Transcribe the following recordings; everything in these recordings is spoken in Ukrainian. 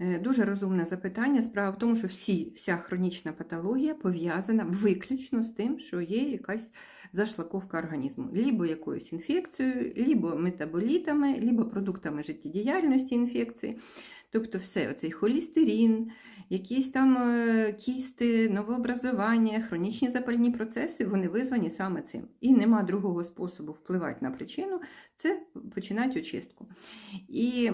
Е, Дуже розумне запитання. Справа в тому, що всі, вся хронічна патологія пов'язана виключно з тим, що є якась зашлаковка організму, лібо якоюсь інфекцією, лібо метаболітами, лібо продуктами життєдіяльності інфекції. Тобто все, оцей холістерин, якісь там е, кісти, новообразування, хронічні запальні процеси, вони визвані саме цим. І нема другого способу впливати на причину, це починати очистку. І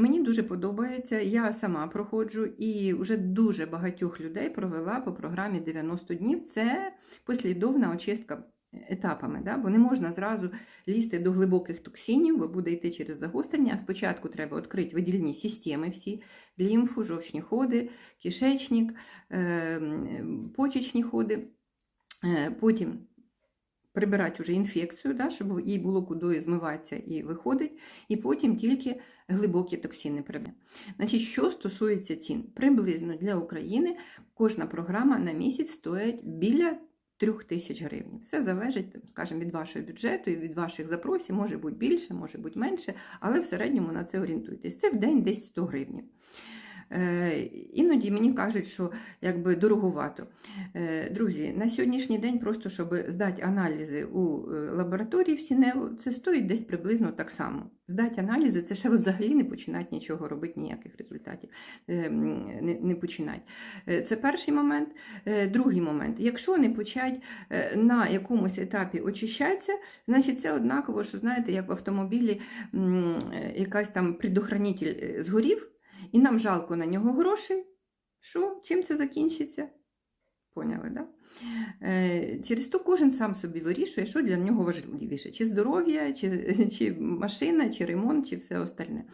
мені дуже подобається, я сама проходжу і вже дуже багатьох людей провела по програмі 90 днів. Це послідовна очистка етапами, да? бо не можна зразу лізти до глибоких токсинів, бо буде йти через загострення. А спочатку треба відкрити видільні системи всі, лімфу, жовчні ходи, кишечник, е, почечні ходи. Е, Потім прибирати вже інфекцію, да, щоб їй було куди змиватися і виходить, і потім тільки глибокі токсини. Значить, що стосується цін, приблизно для України кожна програма на місяць стоїть біля 3 тисяч гривень. Все залежить, скажімо, від вашого бюджету і від ваших запросів, може бути більше, може бути менше, але в середньому на це орієнтуйтесь. Це в день десь 100 гривень. Е, іноді мені кажуть, що якби дороговато. Е, друзі, на сьогоднішній день, просто щоб здати аналізи у е, лабораторії в Сінево, це стоїть десь приблизно так само. Здати аналізи, це ще ви взагалі не починати нічого робити, ніяких результатів не, починати. Це перший момент. Другий момент. Якщо не почати е, на якомусь етапі очищатися, значить це однаково, що знаєте, як в автомобілі якась там предохранитель згорів, і нам жалко на нього грошей. Що? Чим це закінчиться? Поняли, да? Е, через то кожен сам собі вирішує, що для нього важливіше: чи здоров'я, чи, чи машина, чи ремонт, чи все остальне.